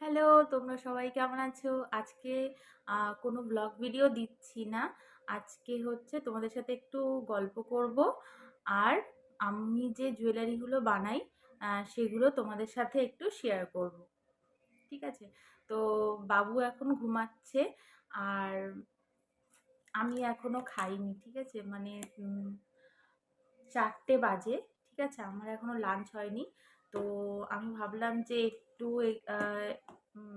Hello, তোমরা সবাই কেমন আছো? আজকে কোনো ব্লগ ভিডিও দিচ্ছি না। আজকে হচ্ছে তোমাদের সাথে একটু গল্প করব। আর আমি যে জুয়েলারিগুলো বানাই সেগুলো তোমাদের সাথে একটু শেয়ার করব। ঠিক আছে? তো বাবু এখন ঘুমাচ্ছে, আর আমি এখনও খাইনি, ঠিক আছে? মানে চারটে বাজে, ঠিক আছে? আমার এখনও লাঞ্চ হয়নি। তো আমি ভাবলাম যে একটু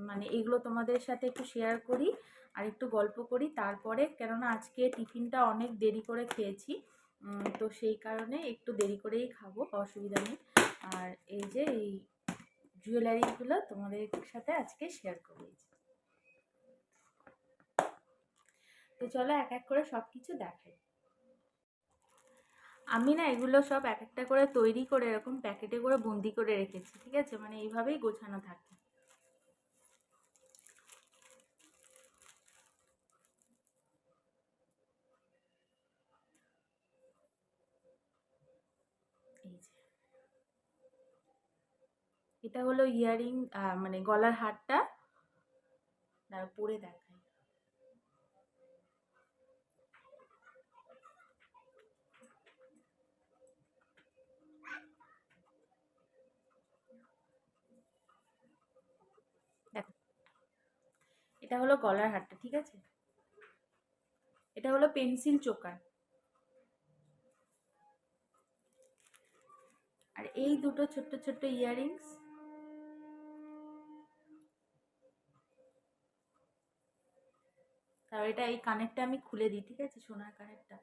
মানে এগুলো তোমাদের সাথে একটু শেয়ার করি আর একটু গল্প করি। তারপরে কেননা আজকে টিফিনটা অনেক দেরি করে খেয়েছি তো সেই কারণে একটু দেরি করেই খাব, অসুবিধা নেই। আর এই যে এই জুয়েলারিগুলো তোমাদের সাথে আজকে শেয়ার এই তো চলো এক এক করে সব কিছু দেখাই। আমি না এগুলো সব এক একটা করে তৈরি করে এরকম প্যাকেটে করে বন্দি করে রেখেছি, ঠিক আছে? মানে এইভাবেই গোছানো থাকে। এটা হলো ইয়ারিং মানে গলার হারটা তার পরে দেখাই। এটা হলো গলার হারটা, ঠিক আছে? এটা হলো পেন্সিল চোকার। আর এই দুটো ছোট্ট ছোট্ট ইয়াররিংস তার এটা এই কানেরটা আমি খুলে দিই, ঠিক আছে? সোনার কানেরটা।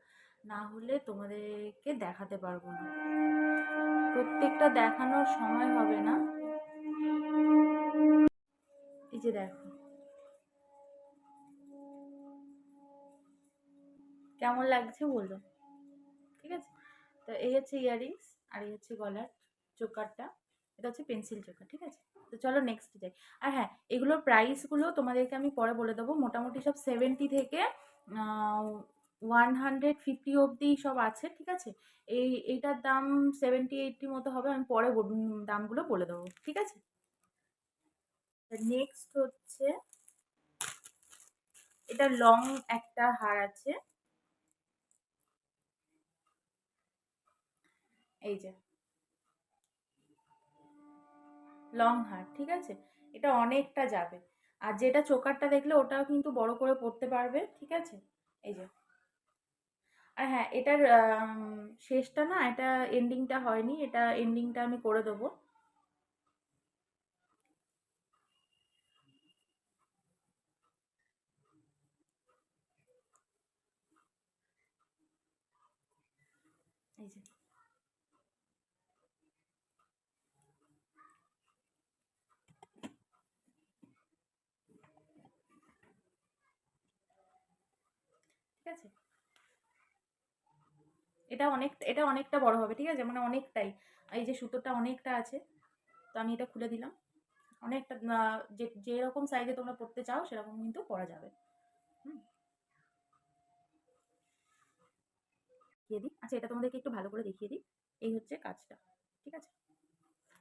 না হলে তোমাদেরকে দেখাতে পারব না। প্রত্যেকটা দেখানোর সময় হবে না। এই যে দেখো। কেমন লাগছে বলো। ঠিক আছে? তো এই হচ্ছে ইয়াররিংস আর এই হচ্ছে গলার চোকারটা। এটা হচ্ছে পেন্সিল চোকার, ঠিক আছে? তো চলো নেক্সট যাই। আর হ্যাঁ এগুলোর প্রাইসগুলো তোমাদেরকে আমি পরে বলে দেবো। মোটামুটি সব সেভেন্টি থেকে ওয়ান হান্ড্রেড ফিফটি অবধি সব আছে, ঠিক আছে? এই, এইটার দাম সেভেন্টি এইটটি মতো হবে। আমি পরে দামগুলো বলে দেবো, ঠিক আছে? নেক্সট হচ্ছে, এটা লং একটা হার আছে। এই যে। লং হার ঠিক আছে? এটা অনেকটা যাবে। আর যেটা চোকারটা দেখলে ওটাও কিন্তু বড় করে পড়তে পারবে, ঠিক আছে? এই যে। আর হ্যাঁ এটার শেষটা না, এটা এন্ডিংটা হয়নি, এটা এন্ডিংটা আমি করে দেবো। এই যে। আছে। এটা অনেক, এটা অনেকটা বড় হবে, ঠিক আছে? মানে অনেকটাই। এই যে সুতোটা অনেকটা আছে। তো আমি এটা খুলে দিলাম। অনেকটা যে যেরকম সাইজে তোমরা পড়তে চাও, সেরকম কিন্তু পরা যাবে। হুম। দেখিয়ে দিই। আচ্ছা এটা তোমাদেরকে একটু ভালো করে দেখিয়ে দিই। এই হচ্ছে কাজটা, ঠিক আছে?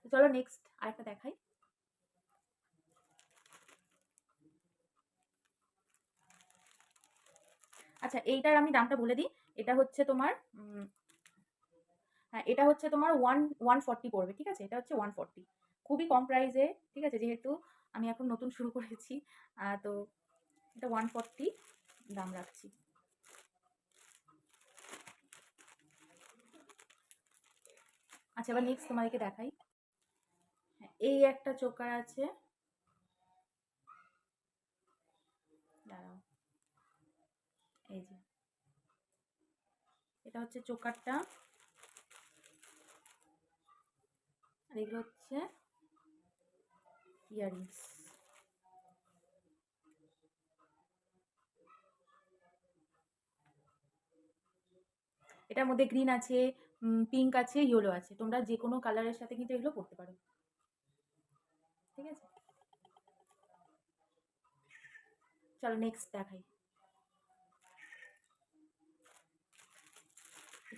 চলো নেক্সট আরেকটা দেখাই। আচ্ছা এইটার আমি দামটা বলে দিই। এটা হচ্ছে তোমার হ্যাঁ এটা হচ্ছে তোমার ওয়ান ওয়ান ফর্টি পড়বে, ঠিক আছে? এটা হচ্ছে ওয়ান ফর্টি খুবই কম প্রাইসে ঠিক আছে? যেহেতু আমি এখন নতুন শুরু করেছি তো এটা ওয়ান ফর্টি দাম রাখছি। আচ্ছা এবার নেক্সট তোমাদেরকে দেখাই। হ্যাঁ এই একটা চোকার আছে দাঁড়াও এই যে। এটা হচ্ছে চোকারটা। আর এগুলো হচ্ছে ইয়াররিংস এটার মধ্যে গ্রিন আছে পিঙ্ক আছে, ইয়েলো আছে। তোমরা যে কোনো কালারের সাথে কিন্তু এগুলো পরতে পারো। ঠিক আছে? চলো নেক্সট দেখাই।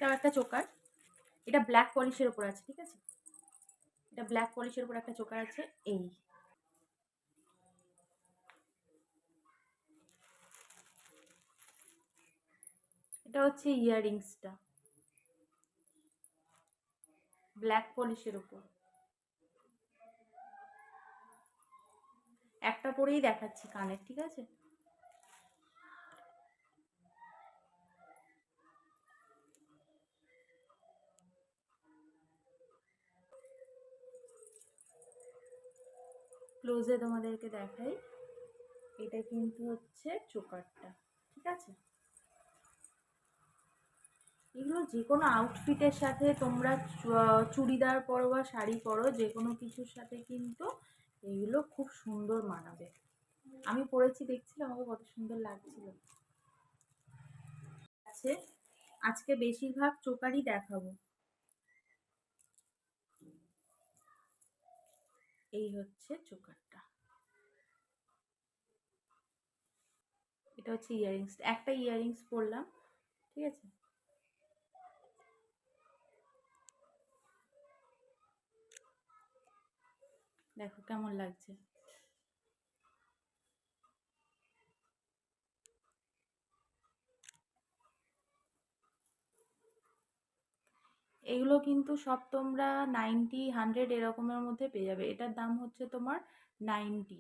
এটাও একটা চোকার। এটা ব্ল্যাক পলিশের ওপর আছে, ঠিক আছে? এটা ব্ল্যাক পলিশের ওপর একটা চোকার আছে, এই। এটা হচ্ছে ইয়াররিংসটা ব্ল্যাক পলিশের ওপর একটা পরেই দেখাচ্ছি কানের, ঠিক আছে? ক্লোজে তোমাদেরকে দেখাই। এটা কিন্তু হচ্ছে চোকারটা, ঠিক আছে? এগুলো যে কোনো আউটফিটের সাথে তোমরা চুড়িদার পরো বা শাড়ি পরো যে কোনো কিছুর সাথে কিন্তু এগুলো খুব সুন্দর মানাবে। আমি পরেছি, দেখছিলাম, আমাকে কত সুন্দর লাগছিল। আছে আজকে বেশিরভাগ চোকারই দেখাবো। এই হচ্ছে চোকারটা। এটা হচ্ছে ইয়ারিংস একটা ইয়ারিংস পরলাম ঠিক আছে? দেখো কেমন লাগছে। এগুলো কিন্তু সব তোমরা নাইনটি, হান্ড্রেড এরকমের মধ্যে পেয়ে যাবে। এটার দাম হচ্ছে তোমার নাইনটি।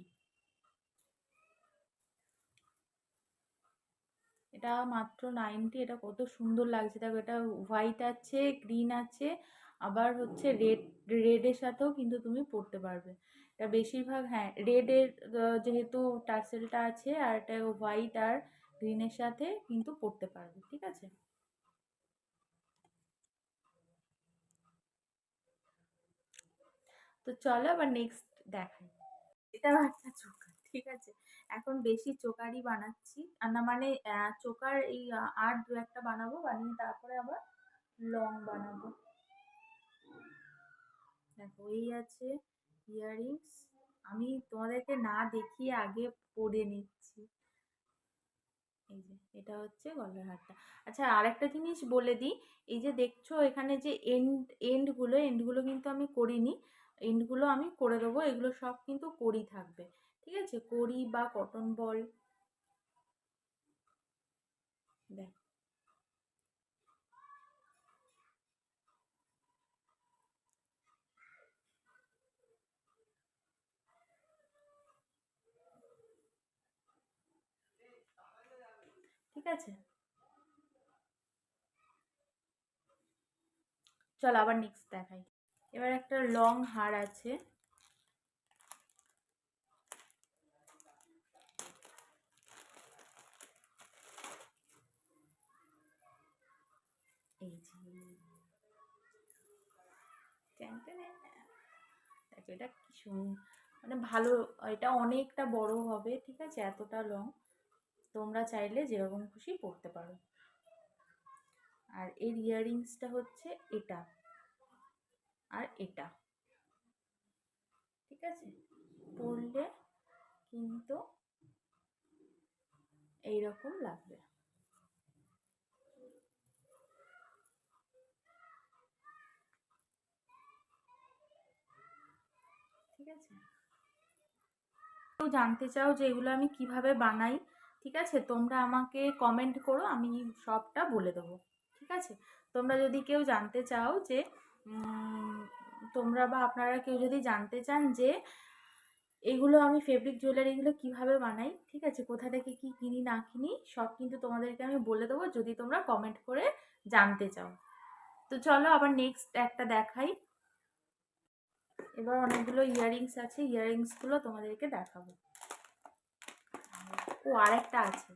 এটা মাত্র নাইনটি, এটা কত সুন্দর লাগছে। দেখো, এটা হোয়াইট আছে, গ্রিন আছে, আবার হচ্ছে রেড, রেডের সাথেও কিন্তু তুমি পরতে পারবে। এটা বেশিরভাগ হ্যাঁ রেডের যেহেতু টার্সেলটা আছে, আর এটা হোয়াইট আর গ্রিনের সাথে কিন্তু পরতে পারবে, ঠিক আছে? তো চলো আবার নেক্সট দেখাই। এটাও একটা চোকার, ঠিক আছে? এখন বেশি চোকারই বানাচ্ছি। আর না মানে চোকার এই আর দু একটা বানাবো, বানিয়ে তারপরে আবার লং বানাবো। দেখো, এই আছে ইয়াররিংস আমি তোমাদেরকে না দেখিয়ে আগে পরে নিচ্ছি। এই যে, এটা হচ্ছে গলার হারটা। আচ্ছা আরেকটা জিনিস বলে দিই। এই যে দেখছ, এখানে যে এন্ড এন্ডগুলো এন্ডগুলো কিন্তু আমি করিনি। এন্ডগুলো আমি করে দেবো, এগুলো সব কিন্তু করি থাকবে, ঠিক আছে? করি বা কটন বল দেখ। ঠিক আছে? চল আবার নেক্সট দেখাই। এবার একটা লং হার আছে। এই যে এটা কি মানে ভালো, এটা অনেকটা বড় হবে, ঠিক আছে? এতটা লং তোমরা চাইলে যেরকম খুশি পরতে পারো। আর এর ইয়াররিংসটা হচ্ছে এটা। আর এটা। ঠিক আছে? পরলে কিন্তু এইরকম লাগবে। ঠিক আছে? কেউ জানতে চাও যে এগুলো আমি কীভাবে বানাই, ঠিক আছে? তোমরা আমাকে কমেন্ট করো, আমি সবটা বলে দেবো। ঠিক আছে? তোমরা যদি কেউ জানতে চাও যে তোমরা বা আপনারা কেউ যদি জানতে চান যে এগুলো আমি ফেব্রিক জুয়েলারিগুলো কীভাবে বানাই, ঠিক আছে? কোথা থেকে কি কিনি, না কিনি, সব কিন্তু তোমাদেরকে আমি বলে দেবো যদি তোমরা কমেন্ট করে জানতে চাও। তো চলো আবার নেক্সট একটা দেখাই। এবার অনেকগুলো ইয়াররিংস আছে ইয়াররিংসগুলো তোমাদেরকে দেখাবো। ও আরেকটা আছে,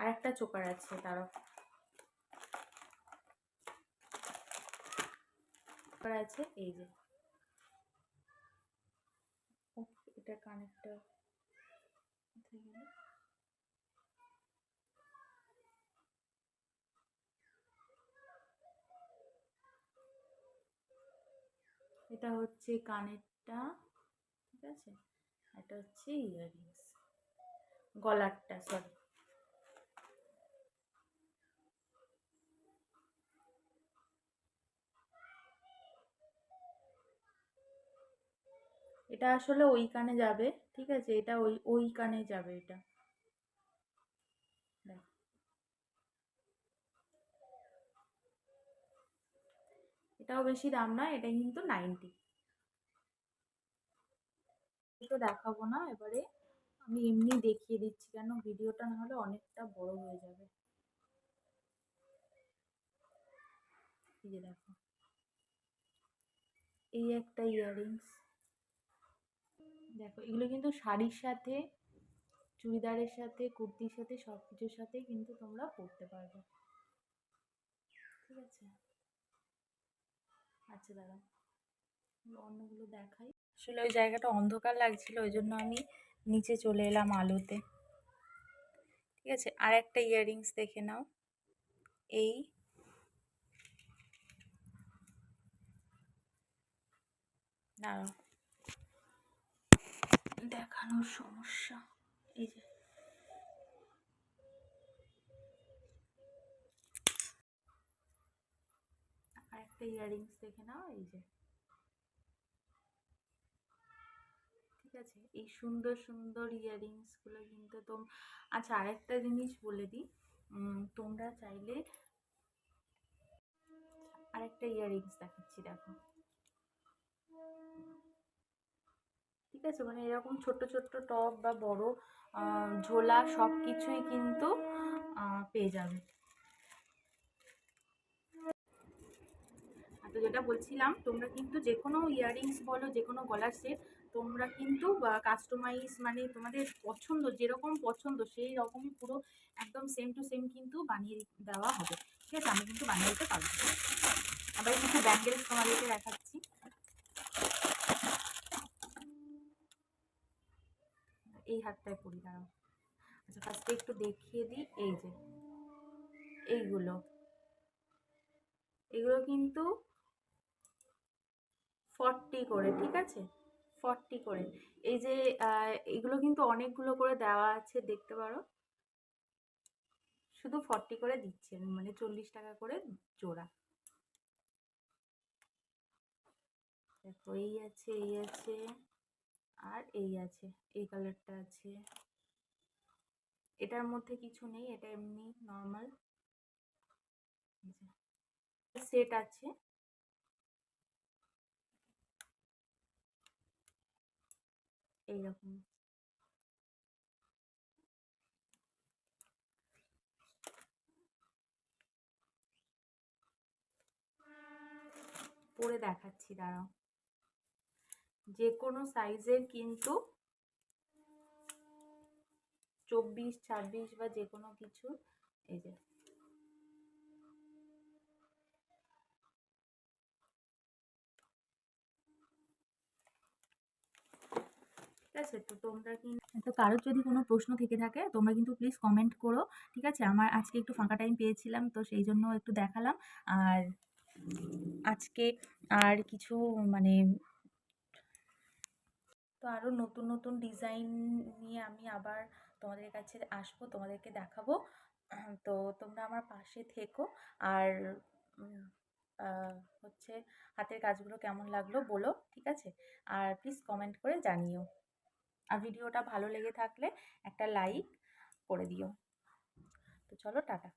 আরেকটা চোকার আছে তারও চোকার আছে, এই যে। এটা কানেরটা এটা হচ্ছে কানেরটা ঠিক আছে? এটা হচ্ছে ইয়াররিংস, গলারটা সরি এটা আসলে ওই কানে যাবে, ঠিক আছে? এটা ওই ওই কানে যাবে এটা। এটাও বেশি দাম না, এটা কিন্তু নাইনটি। তো দেখাবো না, এবারে আমি এমনি দেখিয়ে দিচ্ছি, কেন ভিডিওটা না হলে অনেকটা বড় হয়ে যাবে। এই দেখো। এই একটা ইয়াররিংস দেখো, এগুলো কিন্তু শাড়ির সাথে, চুড়িদারের সাথে, কুর্তির সাথে সব কিছুর সাথে কিন্তু তোমরা পরতে পারবে। ঠিক আছে? আচ্ছা দাদা অন্যগুলো দেখাই। আসলে ওই জায়গাটা অন্ধকার লাগছিল, ওই জন্য আমি নিচে চলে এলাম আলোতে। ঠিক আছে? আর একটা ইয়াররিংস দেখে নাও। এই দাঁড়াও। দেখানোর সমস্যা। এই যে। আর একটা ইয়াররিংস দেখে নাও, এই যে। ঠিক আছে? এই সুন্দর সুন্দর ইয়াররিংসগুলো কিন্তু তোম আচ্ছা আরেকটা জিনিস বলে দিই। তোমরা চাইলে আরেকটা ইয়াররিংস দেখাচ্ছি, দেখো। ঠিক আছে? মানে এরকম ছোট্ট ছোট্ট টপ বা বড় ঝোলা সব কিছুই কিন্তু পেয়ে যাবে। তো যেটা বলছিলাম, তোমরা কিন্তু যে কোনো ইয়াররিংস বলো যে কোনো গলার সেট তোমরা কিন্তু কাস্টমাইজ মানে তোমাদের পছন্দ, যেরকম পছন্দ সেই রকমই পুরো একদম সেম টু সেম কিন্তু বানিয়ে দেওয়া হবে। ঠিক আছে? আমি কিন্তু বানিয়ে দিতে পারব। আবার কিছু ব্যাঙ্গেলস তোমাদেরকে দেখাচ্ছি। এই হাতটায় পরি দাঁড়াও। আচ্ছা ফার্স্টে একটু দেখিয়ে দিই, এই যে, এইগুলো। এগুলো কিন্তু ফর্টি করে, ঠিক আছে? ফর্টি করে। এই যে এগুলো কিন্তু অনেকগুলো করে দেওয়া আছে, দেখতে পারো। শুধু ফর্টি করে দিচ্ছেন মানে চল্লিশ টাকা করে জোড়া। দেখো, এই আছে এই আছে। আর এই আছে, এই কালারটা আছে। এটার মধ্যে কিছু নেই, এটা এমনি নর্মাল সেট আছে। এইরকম। পরে দেখাচ্ছি, দাঁড়াও। যে কোনো সাইজের কিন্তু চব্বিশ, ছাব্বিশ বা যে কোনো কিছু এই যে। ঠিক আছে, তো তোমরা তো কারোর যদি কোনো প্রশ্ন থেকে থাকে, তোমরা কিন্তু প্লিজ কমেন্ট করো, ঠিক আছে? আমার আজকে একটু ফাঁকা টাইম পেয়েছিলাম, তো সেই জন্য একটু দেখালাম। আর আজকে আর কিছু মানে তো আরও নতুন নতুন ডিজাইন নিয়ে আমি আবার তোমাদের কাছে আসব, তোমাদেরকে দেখাবো। তো তোমরা আমার পাশে থেকো। আর হচ্ছে হাতের কাজগুলো কেমন লাগল বলো, ঠিক আছে? আর প্লিজ কমেন্ট করে জানিও। আর ভিডিওটা ভালো লেগে থাকলে একটা লাইক করে দিও। তো চলো, টাটা।